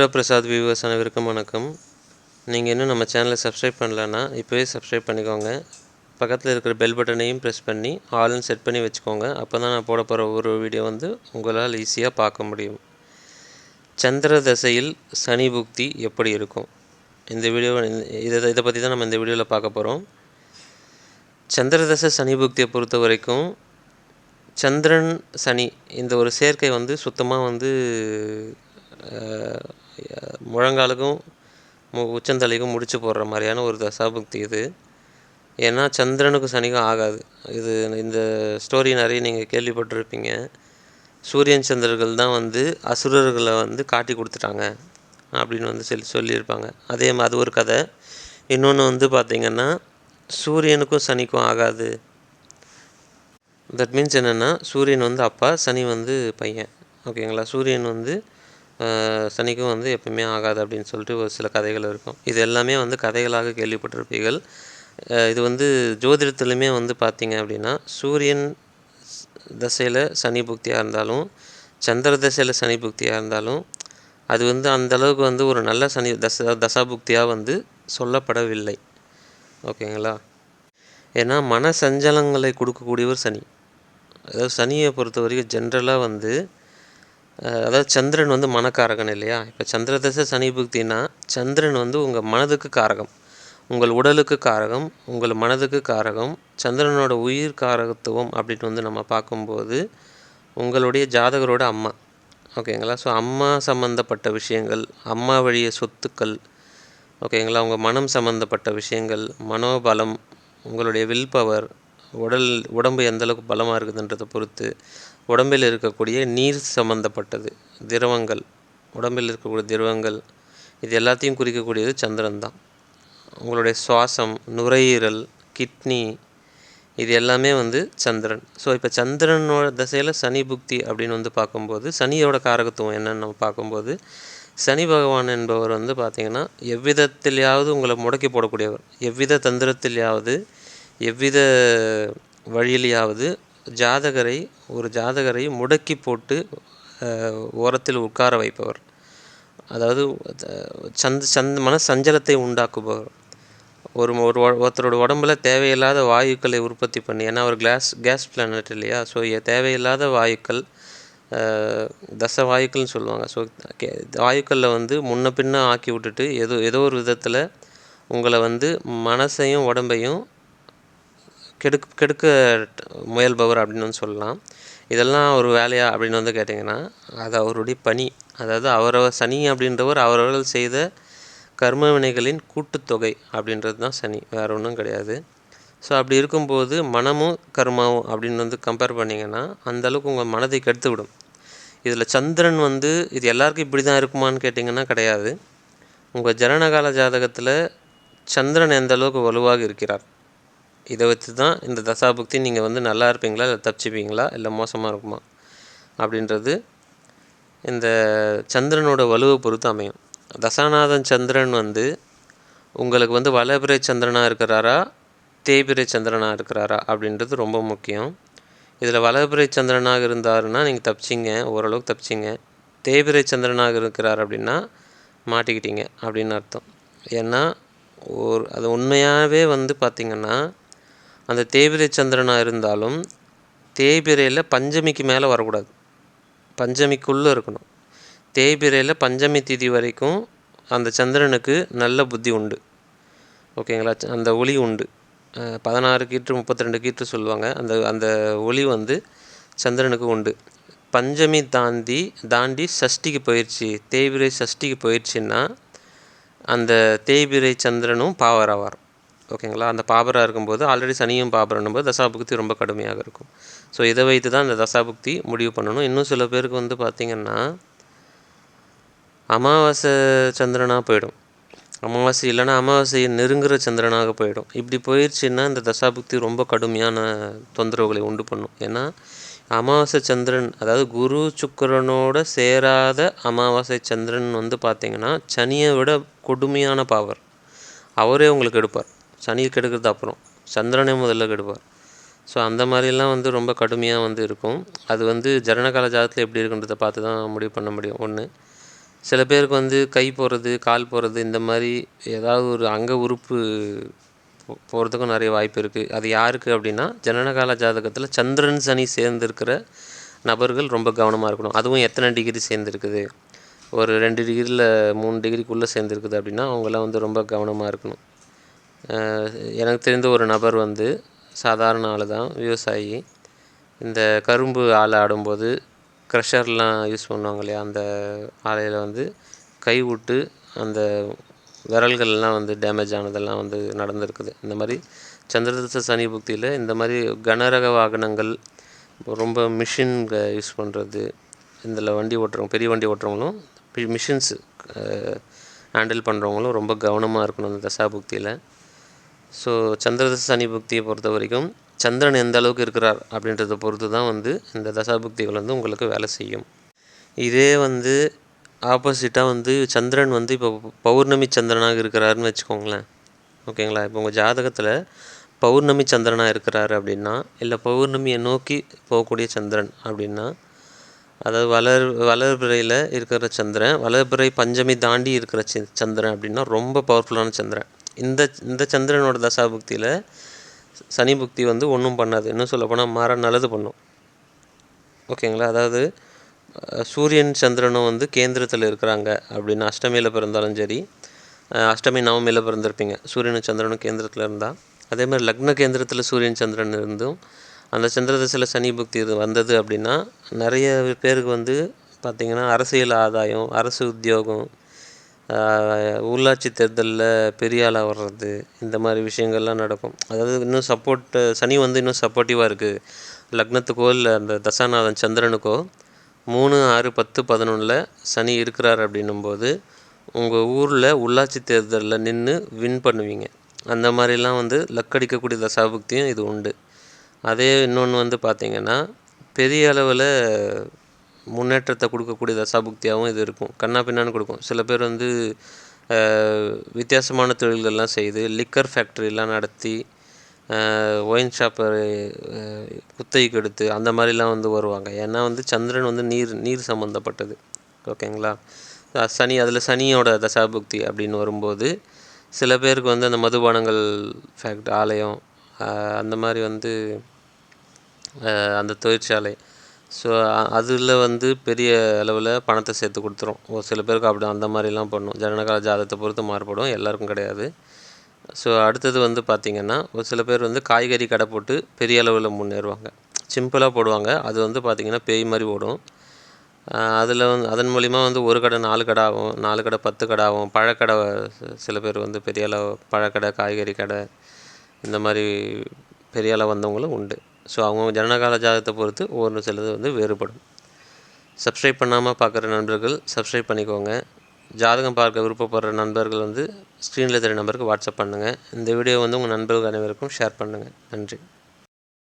Astro Prasad viewers அனைவருக்கும் வணக்கம். நீங்கள் இன்னும் நம்ம சேனலை சப்ஸ்கிரைப் பண்ணலன்னா இப்போவே சப்ஸ்கிரைப் பண்ணிக்கோங்க. பக்கத்தில் இருக்கிற பெல் பட்டனையும் ப்ரெஸ் பண்ணி ஆல்னு செட் பண்ணி வச்சுக்கோங்க. அப்போ தான் நான் போட போகிற ஒவ்வொரு வீடியோ வந்து உங்களால் ஈஸியாக பார்க்க முடியும். சந்திர தசையில் சனி புக்தி எப்படி இருக்கும்? இந்த வீடியோ இதை இதை பற்றி தான் நம்ம இந்த வீடியோவில் பார்க்க போகிறோம் சந்திர தசை சனி புக்தியை பொறுத்த வரைக்கும் சந்திரன் சனி இந்த ஒரு சேர்க்கை வந்து சுத்தமாக வந்து முழங்காலுக்கும் மு உச்சந்தலைக்கும் முடிச்சு போடுற மாதிரியான ஒரு தசாபுக்தி இது. ஏன்னா சந்திரனுக்கும் சனிக்கும் ஆகாது. இது இந்த ஸ்டோரி நிறைய நீங்கள் கேள்விப்பட்டிருப்பீங்க. சூரியன் சந்திரர்கள் தான் வந்து அசுரர்களை வந்து காட்டி கொடுத்துட்டாங்க அப்படின்னு வந்து சொல்லி சொல்லியிருப்பாங்க. அதே மாதிரி அது ஒரு கதை. இன்னொன்று வந்து பார்த்திங்கன்னா சூரியனுக்கும் சனிக்கும் ஆகாது. தட் மீன்ஸ் என்னென்னா சூரியன் வந்து அப்பா சனி வந்து பையன். ஓகேங்களா? சூரியன் வந்து சனிக்கும் வந்து எப்பவுமே ஆகாது அப்படின்னு சொல்லிட்டு ஒரு சில கதைகள் இருக்கும். இது எல்லாமே வந்து கதைகளாக கேள்விப்பட்டிருப்பீர்கள். இது வந்து ஜோதிடத்துலையுமே வந்து பார்த்திங்க அப்படின்னா சூரியன் தசையில் சனி புக்தியாக இருந்தாலும் சந்திர தசையில் சனி புக்தியாக இருந்தாலும் அது வந்து அந்த அளவுக்கு வந்து ஒரு நல்ல சனி தச தசாபுக்தியாக வந்து சொல்லப்படவில்லை. ஓகேங்களா? ஏன்னா மன சஞ்சலங்களை கொடுக்கக்கூடியவர் சனி. அதாவது சனியை பொறுத்த வரைக்கும் ஜென்ரலாக வந்து அதாவது சந்திரன் வந்து மனக்காரகன் இல்லையா? இப்போ சந்திரதசை சனி புக்தினா சந்திரன் வந்து உங்கள் மனதுக்கு காரகம். உங்கள் உடலுக்கு காரகம் உங்கள் மனதுக்கு காரகம் சந்திரனோட உயிர் காரகத்துவம் அப்படின்னு வந்து நம்ம பார்க்கும்போது உங்களுடைய ஜாதகரோட அம்மா. ஓகேங்களா ஸோ அம்மா சம்மந்தப்பட்ட விஷயங்கள் அம்மா வழிய சொத்துக்கள் ஓகேங்களா உங்கள் மனம் சம்மந்தப்பட்ட விஷயங்கள் மனோபலம் உங்களுடைய வில் பவர் உடல் உடம்பு எந்தளவுக்கு பலமாக இருக்குதுன்றதை பொறுத்து உடம்பில் இருக்கக்கூடிய நீர் சம்மந்தப்பட்டது திரவங்கள் உடம்பில் இருக்கக்கூடிய திரவங்கள் இது எல்லாத்தையும் குறிக்கக்கூடியது சந்திரன் தான். உங்களுடைய சுவாசம் நுரையீரல் கிட்னி இது எல்லாமே வந்து சந்திரன். ஸோ இப்போ சந்திரனோட தசையில் சனி புக்தி அப்படின்னு வந்து பார்க்கும்போது சனியோட காரகத்துவம் என்னன்னு நம்ம பார்க்கும்போது சனி பகவான் என்பவர் வந்து பார்த்திங்கன்னா எவ்விதத்திலேயாவது உங்களை முடக்கி போடக்கூடியவர். எவ்வித தந்திரத்திலேயாவது எவ்வித வழியிலேயாவது ஜாதகரை ஒரு ஜாதகரை முடக்கி போட்டு ஓரத்தில் உட்கார வைப்பவர். அதாவது சந்த் சந்த் மன சஞ்சலத்தை உண்டாக்குபவர். ஒரு ஒரு ஒருத்தரோட உடம்புல தேவையில்லாத வாயுக்களை உற்பத்தி பண்ணி ஏன்னா ஒரு கிளாஸ் கேஸ் பிளானட் இல்லையா? ஸோ தேவையில்லாத வாயுக்கள் தச வாயுக்கள்னு சொல்லுவாங்க. ஸோ வாயுக்களில் வந்து முன்ன பின்ன ஆக்கி விட்டுட்டு ஏதோ ஏதோ ஒரு விதத்தில் உங்களை வந்து மனசையும் உடம்பையும் கெடுக் கெடுக்க முயல்பவர் அப்படின்னு வந்து சொல்லலாம். இதெல்லாம் ஒரு வேலையா அப்படின்னு வந்து கேட்டிங்கன்னா அது அவருடைய பணி. அதாவது அவரவர் சனி அப்படின்றவர் அவரவர்கள் செய்த கர்ம வினைகளின் கூட்டுத்தொகை அப்படின்றது தான் சனி. வேறு ஒன்றும் கிடையாது. ஸோ அப்படி இருக்கும்போது மனமும் கர்மாவும் அப்படின்னு வந்து கம்பேர் பண்ணிங்கன்னா அந்த அளவுக்கு உங்கள் மனதை கெடுத்து விடும் இதில் சந்திரன் வந்து இது எல்லாருக்கும் இப்படி தான் இருக்குமான்னு கேட்டிங்கன்னா கிடையாது. உங்கள் ஜனனகால ஜாதகத்தில் சந்திரன் எந்த அளவுக்கு வலுவாக இருக்கிறார்? இதை வச்சு தான் இந்த தசாபக்தி நீங்கள் வந்து நல்லா இருப்பீங்களா? இல்லை தப்பிச்சுப்பீங்களா? இல்லை மோசமாக இருக்குமா? அப்படின்றது இந்த சந்திரனோட வலுவை பொறுத்து அமையும். தசாநாதன் சந்திரன் வந்து உங்களுக்கு வந்து வலபிரை சந்திரனாக இருக்கிறாரா? தேபிரை சந்திரனாக இருக்கிறாரா? அப்படின்றது ரொம்ப முக்கியம். இதில் வலபிரை சந்திரனாக இருந்தாருன்னா நீங்கள் தப்பிச்சிங்க. ஓரளவுக்கு தப்பிச்சிங்க. தேபிரை சந்திரனாக இருக்கிறார் அப்படின்னா மாட்டிக்கிட்டீங்க அப்படின்னு அர்த்தம். ஏன்னா ஒரு அது உண்மையாகவே வந்து பார்த்திங்கன்னா அந்த தேய்பிறை சந்திரனாக இருந்தாலும் தேய்பிறையில் பஞ்சமிக்கு மேலே வரக்கூடாது. பஞ்சமிக்குள்ளே இருக்கணும். தேய்பிரையில் பஞ்சமி திதி வரைக்கும் அந்த சந்திரனுக்கு நல்ல புத்தி உண்டு. ஓகேங்களா? ச- அந்த ஒளி உண்டு. பதினாறு கீற்று முப்பத்தி ரெண்டு கீற்று சொல்லுவாங்க. அந்த அந்த ஒளி வந்து சந்திரனுக்கு உண்டு. பஞ்சமி தாண்டி தாண்டி சஷ்டிக்கு போயிடுச்சு தேய்பிறை சஷ்டிக்கு போயிடுச்சுன்னா அந்த தேய்பிரை சந்திரனும் பாவராவார் ஓகேங்களா? அந்த பாபராக இருக்கும்போது ஆல்ரெடி சனியும் பாபரனும் போது தசாபுக்தி ரொம்ப கடுமையாக இருக்கும். ஸோ இதை வைத்து தான் இந்த தசாபுக்தி முடிவு பண்ணணும். இன்னும் சில பேருக்கு வந்து பார்த்திங்கன்னா அமாவாசை சந்திரனாக போயிடும். அமாவாசை இல்லைன்னா அமாவாசையை நெருங்குற சந்திரனாக போயிடும். இப்படி போயிடுச்சுன்னா இந்த தசாபுக்தி ரொம்ப கடுமையான தொந்தரவுகளை உண்டு பண்ணும். ஏன்னா அமாவாசை சந்திரன் அதாவது குரு சுக்கரனோட சேராத அமாவாசை சந்திரன் வந்து பார்த்திங்கன்னா சனியை விட கொடுமையான பவர் அவரே உங்களுக்கு எடுப்பார். சனி கெடுக்கிறது அப்புறம். சந்திரனே முதல்ல கெடுப்பார். ஸோ அந்த மாதிரிலாம் வந்து ரொம்ப கடுமையாக வந்து இருக்கும். அது வந்து ஜனனகால ஜாதகத்தில் எப்படி இருக்குன்றதை பார்த்து தான் முடிவு பண்ண முடியும். ஒன்று சில பேருக்கு வந்து கை போகிறது கால் போகிறது இந்த மாதிரி ஏதாவது ஒரு அங்க உறுப்பு போகிறதுக்கும் நிறைய வாய்ப்பு இருக்குது அது யாருக்கு அப்படின்னா ஜனனகால ஜாதகத்தில் சந்திரன் சனி சேர்ந்துருக்கிற நபர்கள் ரொம்ப கவனமாக இருக்கணும். அதுவும் எத்தனை டிகிரி சேர்ந்துருக்குது? ஒரு ரெண்டு டிகிரியில் மூணு டிகிரிக்குள்ளே சேர்ந்துருக்குது அப்படின்னா அவங்களாம் வந்து ரொம்ப கவனமாக இருக்கணும். எனக்கு தெரிந்த ஒரு நபர் வந்து சாதாரண ஆள் தான் விவசாயி. இந்த கரும்பு ஆலை ஆடும்போது க்ரஷர்லாம் யூஸ் பண்ணுவாங்க இல்லையா அந்த ஆலையில் வந்து கை விட்டு அந்த விரல்கள்லாம் வந்து டேமேஜ் ஆனதெல்லாம் வந்து நடந்திருக்குது. இந்த மாதிரி சந்திரதச சனி புக்தியில் இந்த மாதிரி கனரக வாகனங்கள் ரொம்ப மிஷின் யூஸ் பண்ணுறது இதில் வண்டி ஓட்டுறவங்க பெரிய வண்டி ஓட்டுறவங்களும் மிஷின்ஸு ஹேண்டில் பண்ணுறவங்களும் ரொம்ப கவனமாக இருக்கணும் இந்த தசா புக்தியில் ஸோ சந்திரதச சனி புக்தியை பொறுத்த வரைக்கும் சந்திரன் எந்த அளவுக்கு இருக்கிறார் அப்படின்றத பொறுத்து தான் வந்து இந்த தசாபுக்திகள் வந்து உங்களுக்கு வேலை செய்யும். இதே வந்து ஆப்போசிட்டாக வந்து சந்திரன் வந்து இப்போ பௌர்ணமி சந்திரனாக இருக்கிறாருன்னு வச்சுக்கோங்களேன். ஓகேங்களா இப்போ உங்கள் ஜாதகத்தில் பௌர்ணமி சந்திரனாக இருக்கிறாரு அப்படின்னா இல்லை பௌர்ணமியை நோக்கி போகக்கூடிய சந்திரன் அப்படின்னா அதாவது வளர் வளர்பிறையில் இருக்கிற சந்திரன் வளர்பிறை பஞ்சமி தாண்டி இருக்கிற சந்திரன் அப்படின்னா ரொம்ப பவர்ஃபுல்லான சந்திரன். இந்த இந்த சந்திரனோட தசாபுக்தியில் சனி புக்தி வந்து ஒன்றும் பண்ணாது. இன்னும் சொல்லப்போனால் மாற நல்லது பண்ணும். ஓகேங்களா? அதாவது சூரியன் சந்திரனும் வந்து கேந்திரத்தில் இருக்கிறாங்க அப்படின்னு அஷ்டமியில் பிறந்தாலும் சரி அஷ்டமி நவமியில் பிறந்திருப்பீங்க. சூரியனும் சந்திரனும் கேந்திரத்தில் இருந்தால் அதே மாதிரி லக்ன கேந்திரத்தில் சூரியன் சந்திரன் இருந்தும் அந்த சந்திர தசையில் சனி புக்தி இது வந்தது அப்படின்னா நிறைய பேருக்கு வந்து பார்த்திங்கன்னா அரசியல் ஆதாயம் அரசு உத்தியோகம் உள்ளாட்சி தேர்தலில் பெரிய ஆளாக வர்றது இந்த மாதிரி விஷயங்கள்லாம் நடக்கும். அதாவது இன்னும் சப்போர்ட்டு சனி வந்து இன்னும் சப்போர்ட்டிவாக இருக்குது லக்னத்துக்கோ இல்லை அந்த தசாநாதன் சந்திரனுக்கோ மூணு ஆறு பத்து பதினொன்றில் சனி இருக்கிறார் அப்படின்னும்போது உங்கள் ஊரில் உள்ளாட்சி தேர்தலில் நின்று வின் பண்ணுவீங்க. அந்த மாதிரிலாம் வந்து லக்கடிக்கக்கூடிய தசாபுக்தியும் இது உண்டு. அதே இன்னொன்று வந்து பார்த்திங்கன்னா பெரிய அளவில் முன்னேற்றத்தை கொடுக்கக்கூடிய தசாபுக்தியாகவும் இது இருக்கும். கண்ணா பின்னான்னு கொடுக்கும். சில பேர் வந்து வித்தியாசமான தொழில்கள்லாம் செய்து லிக்கர் ஃபேக்ட்ரிலாம் நடத்தி ஒயின் ஷாப்பை குத்தகைக்கு எடுத்து அந்த மாதிரிலாம் வந்து வருவாங்க. ஏன்னா வந்து சந்திரன் வந்து நீர் நீர் சம்மந்தப்பட்டது ஓகேங்களா? சனி அதில் சனியோட தசாபுக்தி அப்படின்னு வரும்போது சில பேருக்கு வந்து அந்த மதுபானங்கள் ஃபேக்ட் ஆலயம் அந்த மாதிரி வந்து அந்த தொழிற்சாலை ஸோ அதில் வந்து பெரிய அளவில் பணத்தை சேர்த்து கொடுத்துரும். ஒரு சில பேருக்கு அப்படி அந்த மாதிரிலாம் பண்ணும். ஜனனகால ஜாதகத்தை பொறுத்து மாறுபடும். எல்லாருக்கும் கிடையாது. ஸோ அடுத்தது வந்து பார்த்திங்கன்னா ஒரு சில பேர் வந்து காய்கறி கடை போட்டு பெரிய அளவில் முன்னேறுவாங்க. சிம்பிளாக போடுவாங்க. அது வந்து பார்த்திங்கன்னா பேய் மாதிரி ஓடும். அதில் வந்து அதன் மூலிமா வந்து ஒரு கடை நாலு கடை ஆகும். நாலு கடை பத்து கடை ஆகும். பழக்கடை சில பேர் வந்து பெரிய அளவு பழக்கடை காய்கறி கடை இந்த மாதிரி பெரிய அளவு வந்தவங்களும் உண்டு. ஸோ அவங்க ஜனனகால ஜாதகத்தை பொறுத்து ஒவ்வொரு சிலது வந்து வேறுபடும். சப்ஸ்கிரைப் பண்ணாமல் பார்க்குற நண்பர்கள் சப்ஸ்கிரைப் பண்ணிக்கோங்க. ஜாதகம் பார்க்க விருப்பப்படுற நண்பர்கள் வந்து ஸ்க்ரீனில் தெரிய நம்பருக்கு வாட்ஸ்அப் பண்ணுங்கள் இந்த வீடியோ வந்து உங்கள் நண்பர்கள் அனைவருக்கும் ஷேர் பண்ணுங்கள் நன்றி.